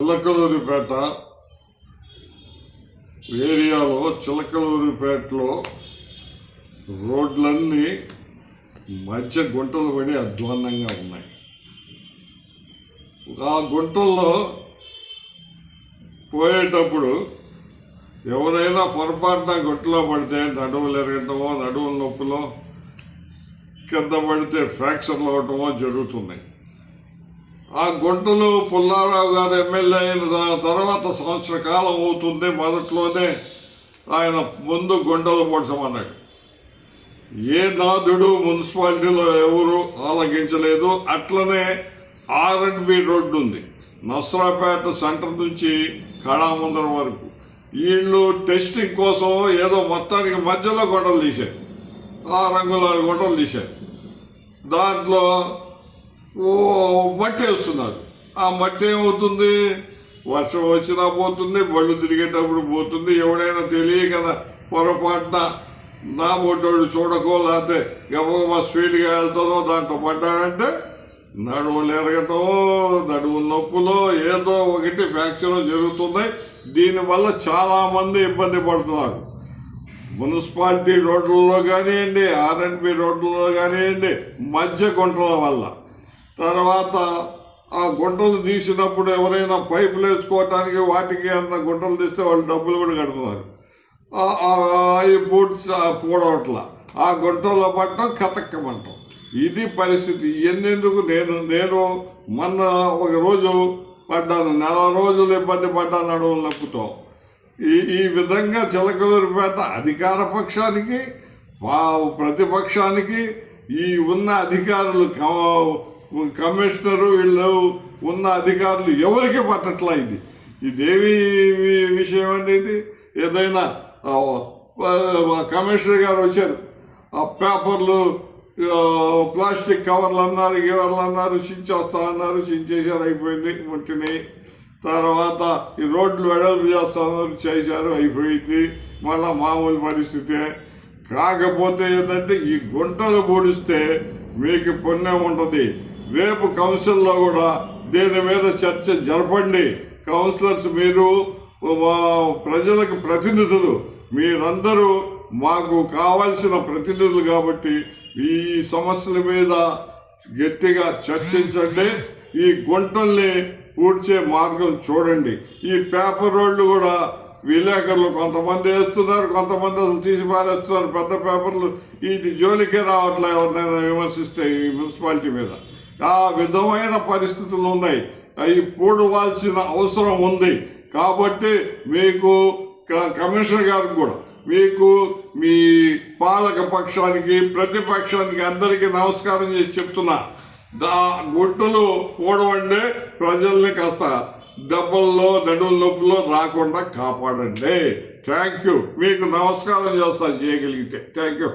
చిలకలూరిపేట ఏరియాలో చిలకలూరిపేటలో రోడ్లన్నీ మధ్య గుంటలు పడి అధ్వాన్నంగా ఉన్నాయి. ఆ గుంటల్లో పోయేటప్పుడు ఎవరైనా పొరపాటున గుంటలో పడితే నడువులు ఎరగటమో నడువుల నొప్పులో కింద పడితే ఫ్రాక్చర్లు అవటమో జరుగుతున్నాయి. ఆ గుంటలు పుల్లారావు గారు ఎమ్మెల్యే అయిన తర్వాత సంవత్సర కాలం అవుతుంది మొదట్లోనే ఆయన ముందు గుంటలు పొడచమన్నాడు. ఏ నాదుడు మున్సిపాలిటీలో ఎవరు ఆలగించలేదు అట్లనే ఆర్ అండ్ బి రోడ్డు ఉంది నస్రాపేట సెంటర్ నుంచి కళామందర వరకు. వీళ్ళు టెస్టింగ్ కోసం ఏదో మొత్తానికి మధ్యలో గుంటలు తీశారు. ఆ రంగుల గుంటలు తీశారు. దాంట్లో మట్టి వేస్తున్నారు. ఆ మట్టి ఏమవుతుంది? వర్షం వచ్చినా పోతుంది బళ్ళు తిరిగేటప్పుడు పోతుంది. ఎవడైనా తెలియక పొరపాటున నా బొడ్డోడు చూడకో లేకపోతే గబగబా స్పీడ్గా వెళ్తుందో దాంట్లో పడ్డాడంటే నడువులు ఎరగటం నడువుల నొప్పులో ఏదో ఒకటి ఫ్రాక్చర్ జరుగుతున్నాయి దీనివల్ల చాలామంది ఇబ్బంది పడుతున్నారు. మున్సిపాలిటీ రోడ్లలో కానివ్వండి ఆర్ఎన్బి రోడ్లలో కానివ్వండి మధ్య గుంటల వల్ల. తర్వాత ఆ గుంటలు తీసినప్పుడు ఎవరైనా పైపులు వేసుకోవటానికి వాటికి అన్న గుంటలు తీస్తే వాళ్ళు డబ్బులు కూడా కడుతున్నారు. ఆ- ఆ- అవి పూడ్చి పూడవట్ల. ఆ గుంటల్లో పట్టడం కతక్కమంటాం. ఇది పరిస్థితి. ఎన్నెందుకు నేను నేను మొన్న ఒక రోజు పడ్డాను. నెల రోజులు ఇబ్బంది పడ్డాను అడవులు నొప్పుతాం ఈ ఈ విధంగా చిలకలూరిపేట అధికార పక్షానికి వా- ప్రతిపక్షానికి ఈ ఉన్న అధికారులు క- కమిషనరు వీళ్ళు ఉన్న అధికారులు ఎవరికి పట్టట్లా ఇది ఇదేమి విషయం అండి ఇది ఏదైనా కమిషనర్ గారు వచ్చారు. ఆ పేపర్లు ప్లాస్టిక్ కవర్లు అన్నారు గివర్లు అన్నారు చించేస్తా అన్నారు చించేశారు అయిపోయింది ముట్టినాయి తర్వాత ఈ రోడ్లు వెడల్పు చేస్తున్నారు చేశారు అయిపోయింది. మళ్ళీ మామూలు పరిస్థితే. కాకపోతే ఏంటంటే ఈ గుంటలు పొడిస్తే మీకు పుణ్యం ఉంటుంది. రేపు కౌన్సిల్లో కూడా దీని మీద చర్చ జరపండి. కౌన్సిలర్స్ మీరు మా ప్రజలకు ప్రతినిధులు మీరందరూ మాకు కావాల్సిన ప్రతినిధులు కాబట్టి ఈ సమస్యల మీద గట్టిగా చర్చించండి. ఈ గుంటల్ని పూడ్చే మార్గం చూడండి. ఈ పేపర్ రోడ్లు కూడా విలేకరులు కొంతమంది వేస్తున్నారు కొంతమంది అసలు తీసి పారేస్తున్నారు. పెద్ద పేపర్లు ఇది జోలికే రావట్లే ఎవరినైనా విమర్శిస్తే ఈ మున్సిపాలిటీ మీద. ఆ విధమైన పరిస్థితులు ఉన్నాయి. అవి పూడవాల్సిన అవసరం ఉంది. కాబట్టి మీకు క- కమిషనర్ గారికి కూడా మీకు మీ పాలక పక్షానికి ప్రతిపక్షానికి అందరికీ నమస్కారం చేసి చెప్తున్నా. దా గుట్టులు పూడవండి ప్రజల్ని కాస్త దెబ్బల్లో నడువుల నొప్పులో రాకుండా కాపాడండి. Thank you. మీకు నమస్కారం చేస్తాను చేయగలిగితే. Thank you.